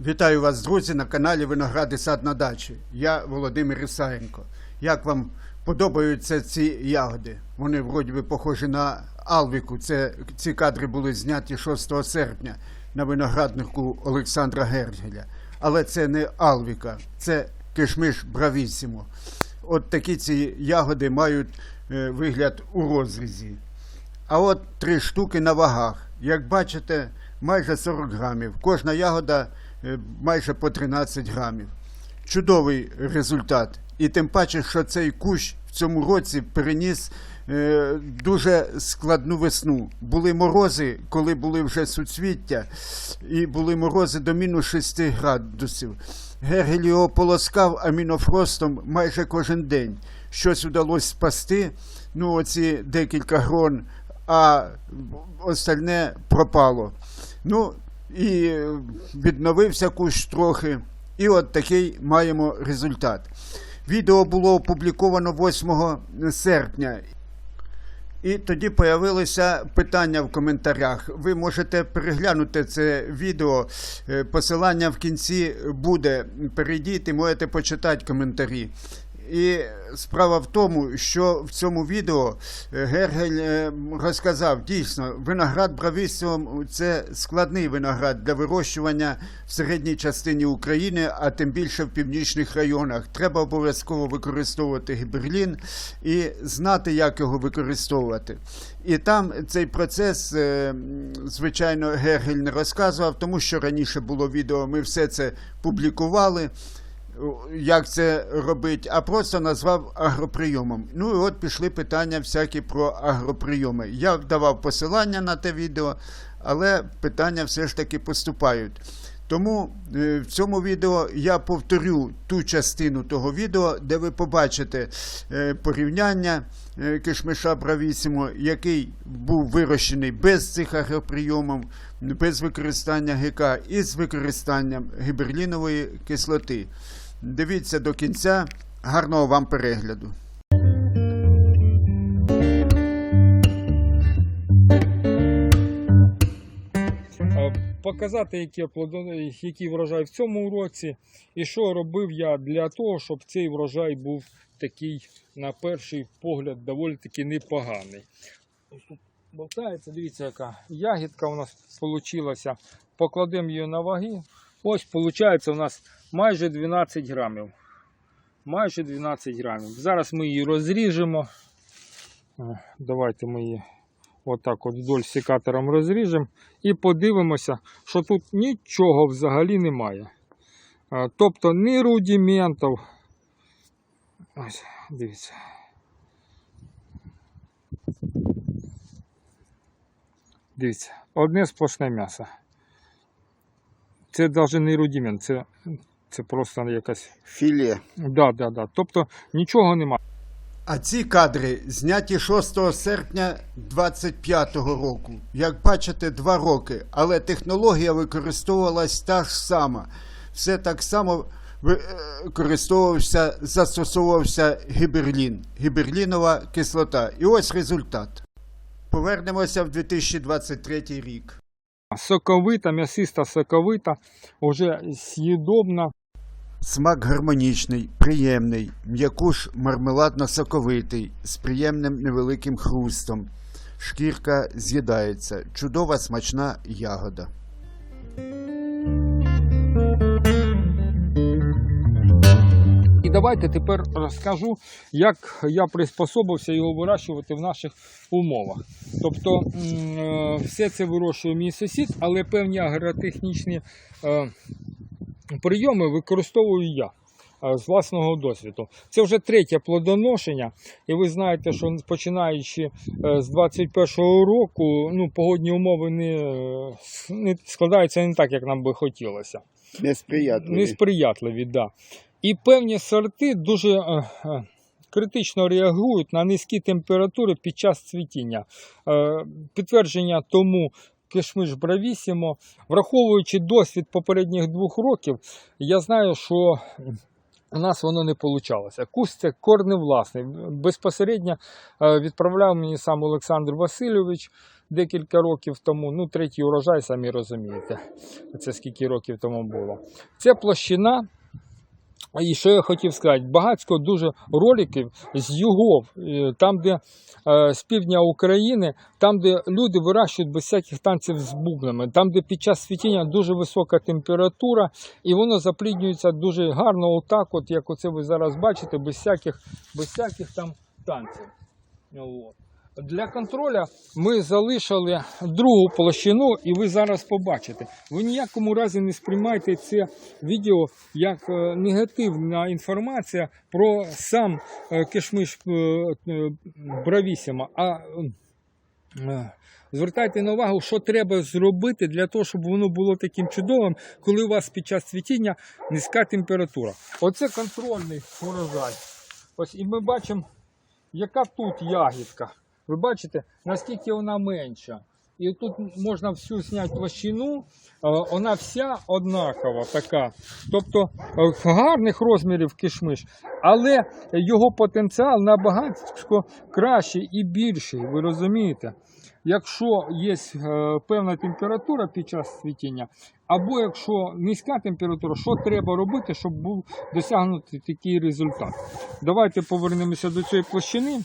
Вітаю вас, друзі, на каналі Виноград і сад на дачі. Я Володимир Ісаєнко. Як вам подобаються ці ягоди? Вони вроді би похожі на Алвіку. Це, ці кадри були зняті 6 серпня на винограднику Олександра Гергеля. Але це не Алвіка, це кишмиш Бравісімо. От такі ці ягоди мають е, вигляд у розрізі. А от три штуки на вагах. Як бачите, майже 40 грамів. Кожна ягода майже по 13 грамів. Чудовий результат. І тим паче, що цей кущ в цьому році переніс е, дуже складну весну. Були морози, коли були вже суцвіття, і були морози до мінус 6 градусів. Гергель його полоскав амінофростом майже кожен день. Щось вдалося спасти, ну оці декілька грон, а остальне пропало. Ну і відновився кущ трохи. І от такий маємо результат. Відео було опубліковано 8 серпня. І тоді появилися питання в коментарях. Ви можете переглянути це відео. Е, Посилання в кінці буде. Перейдіть і можете почитати коментарі. І справа в тому, що в цьому відео е, Гергель е, розказав дійсно, виноград бравісіум це складний виноград для вирощування в середній частині України, а тим більше в північних районах. Треба обов'язково використовувати гіберлін і знати, як його використовувати. І там цей процес, е, звичайно, Гергель не розказував, тому що раніше було відео, ми все це публікували як це робити, а просто назвав агроприйомом. Ну і от пішли питання всякі про агроприйоми. Я давав посилання на те відео, але питання все ж таки поступають. Тому е, в цьому відео я повторю ту частину того відео, де ви побачите е, порівняння е, кишмиша бравісімо, який був вирощений без цих агроприйомів, без використання ГК і з використанням гіберлінової кислоти. Дивіться до кінця. Гарного вам перегляду. Показати, які який врожай в цьому році, і що робив я для того, щоб цей врожай був такий, на перший погляд, доволі таки непоганий. Тут болтається, дивіться, яка ягідка у нас вийшла. Покладемо її на ваги. Ось виходить у нас майже 12 грамів. Майже 12 грамів. Зараз ми її розріжемо. Давайте ми її отак от вдоль секатором розріжемо і подивимося, що тут нічого взагалі немає. Тобто ні рудиментів. Ось, дивіться. Дивіться, одне сплошне м'ясо. Це навіть не рудимент, це, це просто якась. Філе. Да, да, да. Тобто нічого немає. А ці кадри зняті 6 серпня 25-го року. Як бачите, два роки. Але технологія використовувалась та ж сама. Все так само е, використовувався, застосовувався гіберлін, гіберлінова кислота. І ось результат. Повернемося в 2023 рік. Соковита, м'ясиста соковита, уже з'їдобна. Смак гармонічний, приємний, м'якуш мармеладно-соковитий, з приємним невеликим хрустом. Шкірка з'їдається. Чудова смачна ягода. І давайте тепер розкажу, як я приспособився його вирощувати в наших умовах. Тобто е, все це вирощує мій сусід, але певні агротехнічні е, прийоми використовую я. е, З власного досвіду. Це вже третє плодоношення, і ви знаєте, що починаючи е, з 21-го року, ну, погодні умови не, е, не складаються не так, як нам би хотілося Несприятливі. несприятливі, да. І певні сорти дуже е, е, критично реагують на низькі температури під час цвітіння. Е, підтвердження тому кишмиш бравісімо, враховуючи досвід попередніх двох років, я знаю, що у нас воно не вийшло. Куст це корневласний. Безпосередньо е, відправляв мені сам Олександр Васильович. декілька років тому. Ну, третій урожай, самі розумієте. Це скільки років тому було. Це площина. І що я хотів сказати, багатько дуже роликів з югов, е, там, де е, з півдня України, там, де люди вирощують без всяких танців з бубнами, там, де під час світіння дуже висока температура, і воно запліднюється дуже гарно, отак, от, як оце ви зараз бачите, без всяких, без всяких там танців. От. Для контроля ми залишили другу площину, і ви зараз побачите. Ви ніякому разі не сприймайте це відео як е, негативна інформація про сам е, кишмиш е, Бравісіма. А звертайте на увагу, що треба зробити для того, щоб воно було таким чудовим, коли у вас під час цвітіння низька температура. Оце контрольний урожай. Ось і ми бачимо, яка тут ягідка. Ви бачите, наскільки вона менша. І тут можна всю зняти площину, е, вона вся однакова така. Тобто е, гарних розмірів кишмиш, але його потенціал набагато кращий і більший, ви розумієте? Якщо є е, певна температура під час цвітіння, або якщо низька температура, що треба робити, щоб був досягнутий такий результат? Давайте повернемося до цієї площини.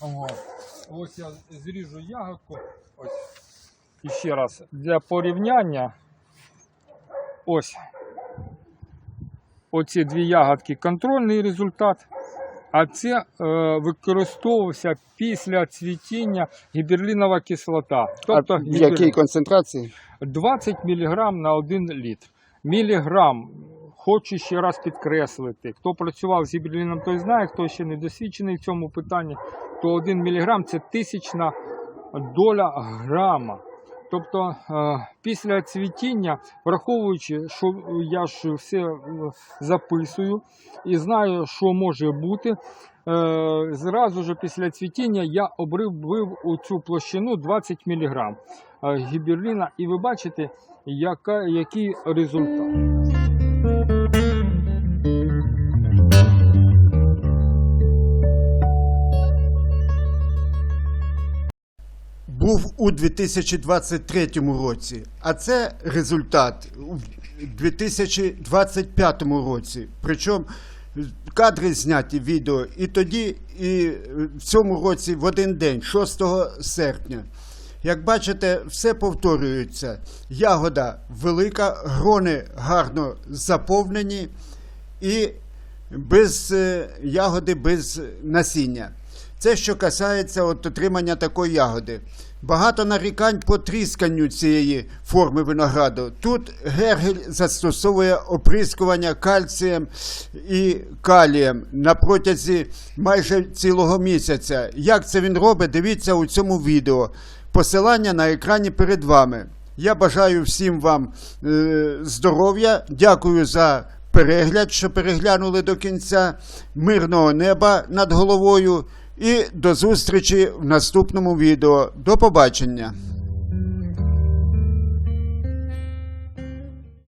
Ого. Ось я зріжу ягодку. Ось. І ще раз для порівняння. Ось. Оці дві ягодки контрольний результат. А це е, використовувався після цвітіння гіберлінова кислота. Тобто а в якій концентрації? 20 мг на 1 літр. Міліграм. Хочу ще раз підкреслити. Хто працював з гіберліном, той знає, хто ще не досвідчений в цьому питанні, то 1 мг це тисячна доля грама. Тобто е, після цвітіння, враховуючи, що я ж все е, записую і знаю, що може бути, е, зразу ж після цвітіння я обрив у цю площину 20 мг гіберліна, і ви бачите, яка, який результат. Був у 2023 році, а це результат у 2025 році. Причому кадри зняті відео і тоді, і в цьому році в один день, 6 серпня. Як бачите, все повторюється. Ягода велика, грони гарно заповнені і без е, ягоди, без насіння. Це що касається от отримання такої ягоди. Багато нарікань по трісканню цієї форми винограду. Тут Гергель застосовує оприскування кальцієм і калієм на протязі майже цілого місяця. Як це він робить, дивіться у цьому відео. Посилання на екрані перед вами. Я бажаю всім вам е, здоров'я. Дякую за перегляд, що переглянули до кінця. Мирного неба над головою. І до зустрічі в наступному відео. До побачення!